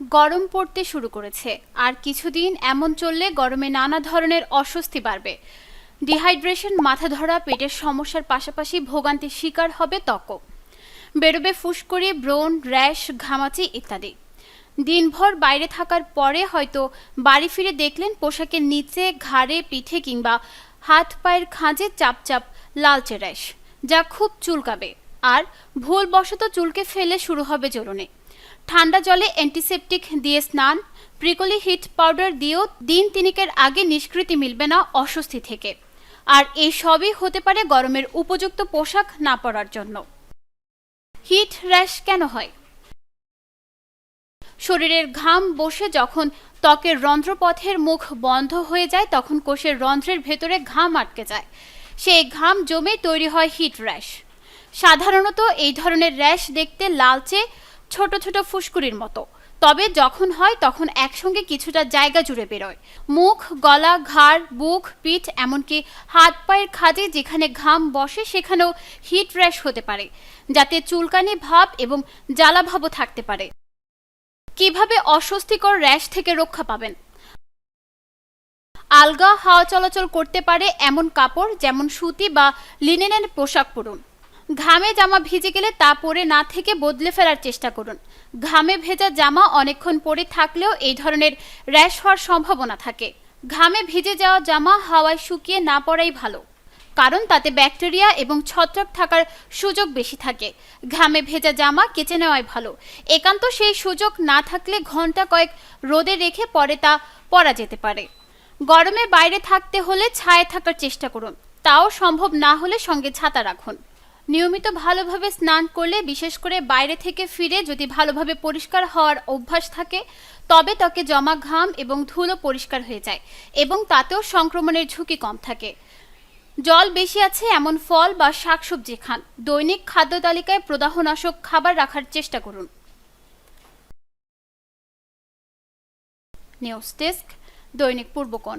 গরম পড়তে শুরু করেছে। আর কিছুদিন এমন চললে গরমে নানা ধরনের অস্বস্তি বাড়বে। ডিহাইড্রেশন মাথা ধরা পেটের সমস্যার পাশাপাশি ভোগান্তির শিকার হবে ত্বকও। বেরোবে ফুসকুড়ি, ব্রণ, র্যাশ, ঘামাচি ইত্যাদি। দিনভর বাইরে থাকার পরে হয়তো বাড়ি ফিরে দেখলেন পোশাকের নিচে, ঘাড়ে, পিঠে কিংবা হাত পায়ের খাঁজে চাপ চাপ লালচে র্যাশ, যা খুব চুলকাবে। আর ভুলবশত চুলকে ফেলে শুরু হবে জ্বলনে ঠান্ডা জলে অ্যান্টিসেপটিক দিয়ে স্নান প্রিকলি হিট পাউডার দিয়েও দিন তিনিকের আগে নিষ্কৃতি মিলবে না অস্বস্তি থেকে। আর এই সবই হতে পারে গরমের উপযুক্ত পোশাক না পরার জন্য। হিট র্যাশ কেন হয়? শরীরের ঘাম বসে যখন ত্বকের রন্ধ্রপথের মুখ বন্ধ হয়ে যায়, তখন কোষের রন্ধ্রের ভেতরে ঘাম আটকে যায়। সেই ঘাম জমে তৈরি হয় হিট র্যাশ সাধারণত এই ধরনের র্যাশ দেখতে লালচে ছোট ছোট ফুসকুড়ির মতো। তবে যখন হয় তখন একসঙ্গে কিছুটা জায়গা জুড়ে বেরোয়। মুখ, গলা, ঘাড়, বুক, পিঠ এমনকি হাত পায়ের খাজে যেখানে ঘাম বসে সেখানেও হিট র্যাশ হতে পারে, যাতে চুলকানি ভাব এবং জ্বালাভাবও থাকতে পারে। কীভাবে অস্বস্তিকর র্যাশ থেকে রক্ষা পাবেন? আলগা হাওয়া চলাচল করতে পারে এমন কাপড় যেমন সুতি বা লিনেনের পোশাক পরুন। ঘামে জামা ভিজে গেলে তা পরে না থেকে বদলে ফেলার চেষ্টা করুন। ঘামে ভেজা জামা অনেকক্ষণ পরে থাকলেও এই ধরনের র্যাশ হওয়ার সম্ভাবনা থাকে। ঘামে ভিজে যাওয়া জামা হাওয়ায় শুকিয়ে না পড়াই ভালো, কারণ তাতে ব্যাকটেরিয়া এবং ছত্রাক থাকার সুযোগ বেশি থাকে। ঘামে ভেজা জামা কেচে নেওয়াই ভালো। একান্ত সেই সুযোগ না থাকলে ঘণ্টা কয়েক রোদে রেখে পরে তা পরা যেতে পারে। গরমে বাইরে থাকতে হলে ছায়ে থাকার চেষ্টা করুন। তাও সম্ভব না হলে সঙ্গে ছাতা রাখুন। নিয়মিত ভালোভাবে স্নান করলে, বিশেষ করে বাইরে থেকে ফিরে যদি ভালোভাবে পরিষ্কার হওয়ার অভ্যাস থাকে, তবে ত্বকে জমা ঘাম এবং ধুলো পরিষ্কার হয়ে যায় এবং তাতেও সংক্রমণের ঝুঁকি কম থাকে। জল বেশি আছে এমন ফল বা শাকসবজি খান। দৈনিক খাদ্য তালিকায় প্রদাহনাশক খাবার রাখার চেষ্টা করুন। নিউজ ডেস্ক, দৈনিক পূর্বকোণ।